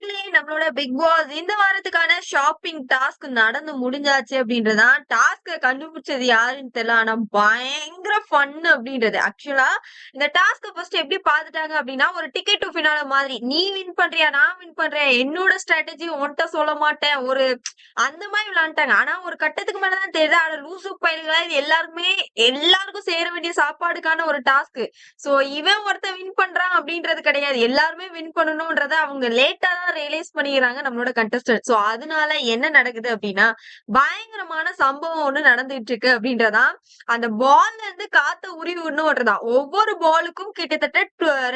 மக்களே நம்மளோட big pass இந்த வாரத்துக்கான ஷாப்பிங் டாஸ்க் நடந்து முடிஞ்சாச்சு அப்படின்றதான் டாஸ்க கண்டுபிடிச்சது யாருன்னு தெரியல. ஆனா பயங்கர ஃபன் அப்படின்றது. ஆக்சுவலா இந்த டாஸ்க ஃபர்ஸ்ட் எப்படி பாத்துட்டாங்க அப்படின்னா ஒரு டிக்கெட் டு ஃபினால மாதிரி. நீ வின் பண்றியா நான் வின் பண்றேன். என்னோட ஸ்ட்ராட்டஜி உன்கிட்ட சொல்ல மாட்டேன். ஒரு அந்த மாதிரி விளையாண்டாங்க ஆனா ஒரு கட்டத்துக்கு மேலதான் தெரியுது. ஆனா லூசு பயிர்களா இது எல்லாருமே எல்லாருக்கும் சேர வேண்டிய சாப்பாடுக்கான ஒரு டாஸ்க் சோ இவன் ஒருத்தன் வின் பண்றான் அப்படின்றது கிடையாது. எல்லாருமே வின் பண்ணணும்ன்றத அவங்க லேட்டா தான் ரியலைஸ் பண்ணிக்கிறாங்க நம்மளோட கண்டஸ்டன்ட் சோ அதனால என்ன நடக்குது அப்படின்னா பயங்கரமான சம்பவம் ஒண்ணு நடந்துட்டு இருக்கு அப்படின்றதா அந்த பால்ல இருந்து காத்த உருவி விடணும்ன்றதான் ஒவ்வொரு பாலுக்கும் கிட்டத்தட்ட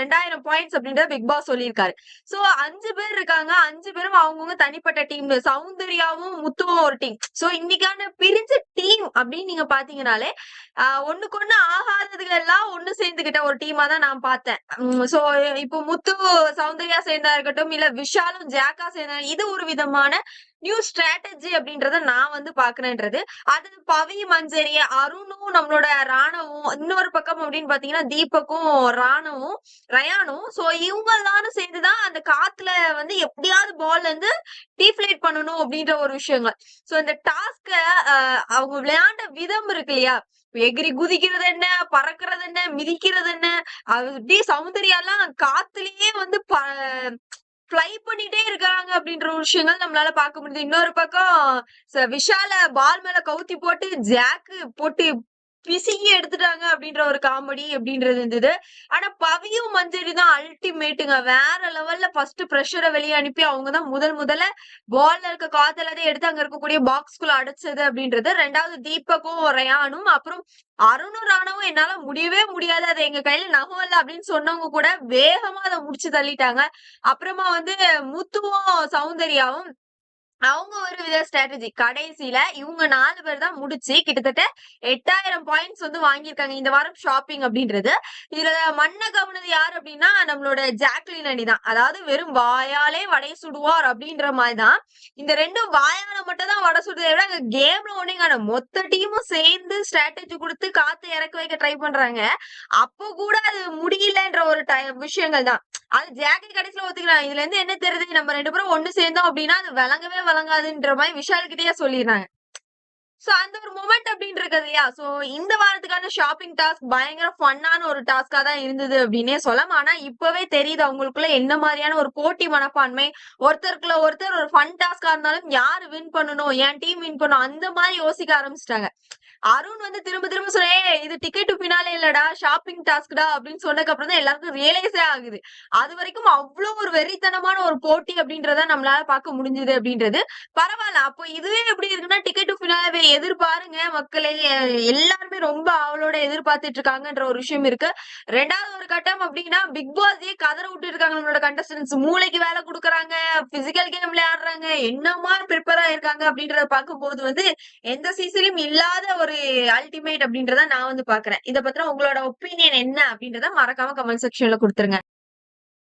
ரெண்டாயிரம் பாயிண்ட்ஸ் அப்படின்றத பிக் பாஸ் சொல்லியிருக்காரு. சோ அஞ்சு பேர் இருக்காங்க. அஞ்சு பேரும் அவங்கவுங்க தனிப்பட்ட டீம் சௌந்தர்யாவும் முத்துவும் ஒரு டீம் சோ இன்னைக்கான பிரிஞ்ச டீம் அப்படின்னு நீங்க பாத்தீங்கன்னாலே ஆஹ் ஒண்ணுக்கு ஒண்ணு ஆகாததுகள் எல்லாம் ஒண்ணு சேர்ந்துகிட்ட ஒரு டீமா தான் நான் பார்த்தேன். சோ இப்போ முத்து சௌந்தர்யா சேர்ந்தா இருக்கட்டும் இல்ல விஷாலும் ஜாக்கா சேர்ந்தாங்க இது ஒரு விதமான நியூ ஸ்ட்ராட்டஜி அப்படின்றத நான் வந்து பாக்குறேன்றது. அது பவி மஞ்சரி அருணும் நம்மளோட ராணவும் இன்னொரு பக்கம் அப்படின்னு பாத்தீங்கன்னா தீபக்கும் ராணவும் ரயானும். சோ இவங்க எல்லாரும் சேர்ந்துதான் அந்த காத்துல வந்து எப்படியாவது பால்ல இருந்து டீஃபிளேட் பண்ணணும் அப்படின்ற ஒரு விஷயங்கள். சோ இந்த டாஸ்க அவங்க விளையாண்ட விதம் இருக்கு இல்லையா? எகிரி குதிக்கிறது என்ன பறக்கிறது என்ன மிதிக்கிறது என்ன அப்படி அப்படியே சௌந்தர்யாலாம் காத்துலயே வந்து ஃப்ளை பண்ணிட்டே இருக்கிறாங்க அப்படின்ற ஒரு விஷயங்கள் நம்மளால பார்க்க முடியுது. இன்னொரு பக்கம் ச- விஷால பால் மேல கவுத்தி போட்டு ஜாக்கு போட்டு பிசுங்கி எடுத்துட்டாங்க அப்படின்ற ஒரு காமெடி அப்படின்றது இருந்தது. ஆனா பவியும் மஞ்சரி தான் அல்டிமேட்டுங்க வேற லெவல்ல ஃபர்ஸ்ட் ப்ரெஷரை வெளியே அனுப்பி அவங்க தான் முதல் முதல்ல பால்ல இருக்க காத்து எடுத்து அங்க இருக்கக்கூடிய பாக்ஸ்குள்ள அடைச்சது அப்படின்றது. ரெண்டாவது தீபக்கும் ரயானும் அப்புறம் அருணும் ராணவும் என்னால முடியவே முடியாது. அது எங்க கையில நகம் இல்ல அப்படின்னு சொன்னவங்க கூட வேகமா அதை முடிச்சு தள்ளிட்டாங்க. அப்புறமா வந்து முத்துவும் சௌந்தர்யாவும் அவங்க ஒரு வித ஸ்ட்ராட்டஜி கடைசியில இவங்க நாலு பேர் தான் முடிச்சு கிட்டத்தட்ட எட்டாயிரம் பாயிண்ட்ஸ் வந்து வாங்கியிருக்காங்க. இந்த வாரம் ஷாப்பிங் அப்படின்றது. இதுல மண்ண கவனது யார் அப்படின்னா நம்மளோட ஜாக்லின் அணி தான். அதாவது வெறும் வாயாலே வடை சுடுவார் அப்படின்ற மாதிரி தான். இந்த ரெண்டும் வாயால மட்டும் தான் வடை சுடுறதை விட அங்க கேம்ல ஒண்ணே மொத்த டீமும் சேர்ந்து ஸ்ட்ராட்டஜி கொடுத்து காத்து இறக்க வைக்க ட்ரை பண்றாங்க. அப்போ கூட அது முடியலன்ற ஒரு டை- விஷயங்கள் தான். அது ஜாக்கி கடைசியில ஒத்துக்கிறாங்க இதுல இருந்து என்ன தெரியுது? நம்ம ரெண்டு பேரும் ஒண்ணு சேர்ந்தோம் அப்படின்னா அது விளங்கவே விளங்காதுன்ற மாதிரி விஷால் சொல்லிடுறாங்க. சோ அந்த ஒரு மூமெண்ட் அப்படின்னு இருக்குது இல்லையா? சோ இந்த வாரத்துக்கான ஷாப்பிங் டாஸ்க் பயங்கர ஃபன்னான ஒரு டாஸ்கா தான் இருந்தது அப்படின்னே சொல்லலாம். ஆனா இப்பவே தெரியுது அவங்களுக்குள்ள என்ன மாதிரியான ஒரு போட்டி மனப்பான்மை. ஒருத்தருக்குள்ள ஒருத்தர் ஒரு ஃபன் டாஸ்கா இருந்தாலும் யாரு வின் பண்ணணும்? என் டீம் வின் பண்ணணும்? அந்த மாதிரி யோசிக்க ஆரம்பிச்சிட்டாங்க. அருண் வந்து திரும்ப திரும்ப சொன்னேன் இது டிக்கெட் டு பினாலே இல்லடா ஷாப்பிங் டாஸ்க்டா அப்படின்னு சொன்னதுக்கு அப்புறம் தான் எல்லாருக்கும் ரியலைஸே ஆகுது. அது வரைக்கும் அவ்வளவு ஒரு வெறித்தனமான ஒரு போட்டி அப்படின்றத நம்மளால பார்க்க முடிஞ்சது அப்படின்றது. பரவாயில்ல. அப்போ இதுவே எப்படி இருக்குன்னா டிக்கெட் டு பினாலே எதிர்பாருங்க மக்களே. எல்லாருமே ரொம்ப அவளோட எதிர்பார்த்துட்டு இருக்காங்கன்ற ஒரு விஷயம் இருக்கு. ரெண்டாவது ஒரு கட்டம் அப்படின்னா பிக் பாஸே கதற விட்டு இருக்காங்க நம்மளோட கண்டஸ்டன்ஸ் மூளைக்கு வேலை கொடுக்குறாங்க பிசிக்கல் கேம் விளையாடுறாங்க என்னமா ப்ரிப்பேர் ஆயிருக்காங்க அப்படின்றத பார்க்கும்போது வந்து எந்த சீசனையும் இல்லாத ஒரு ஒரு அல்டிமேட் அப்படின்றத நான் வந்து பாக்குறேன். இதை பத்தின உங்களோட ஒப்பீனியன் என்ன அப்படின்றத மறக்காம கமெண்ட் செக்ஷன்ல கொடுத்துருங்க.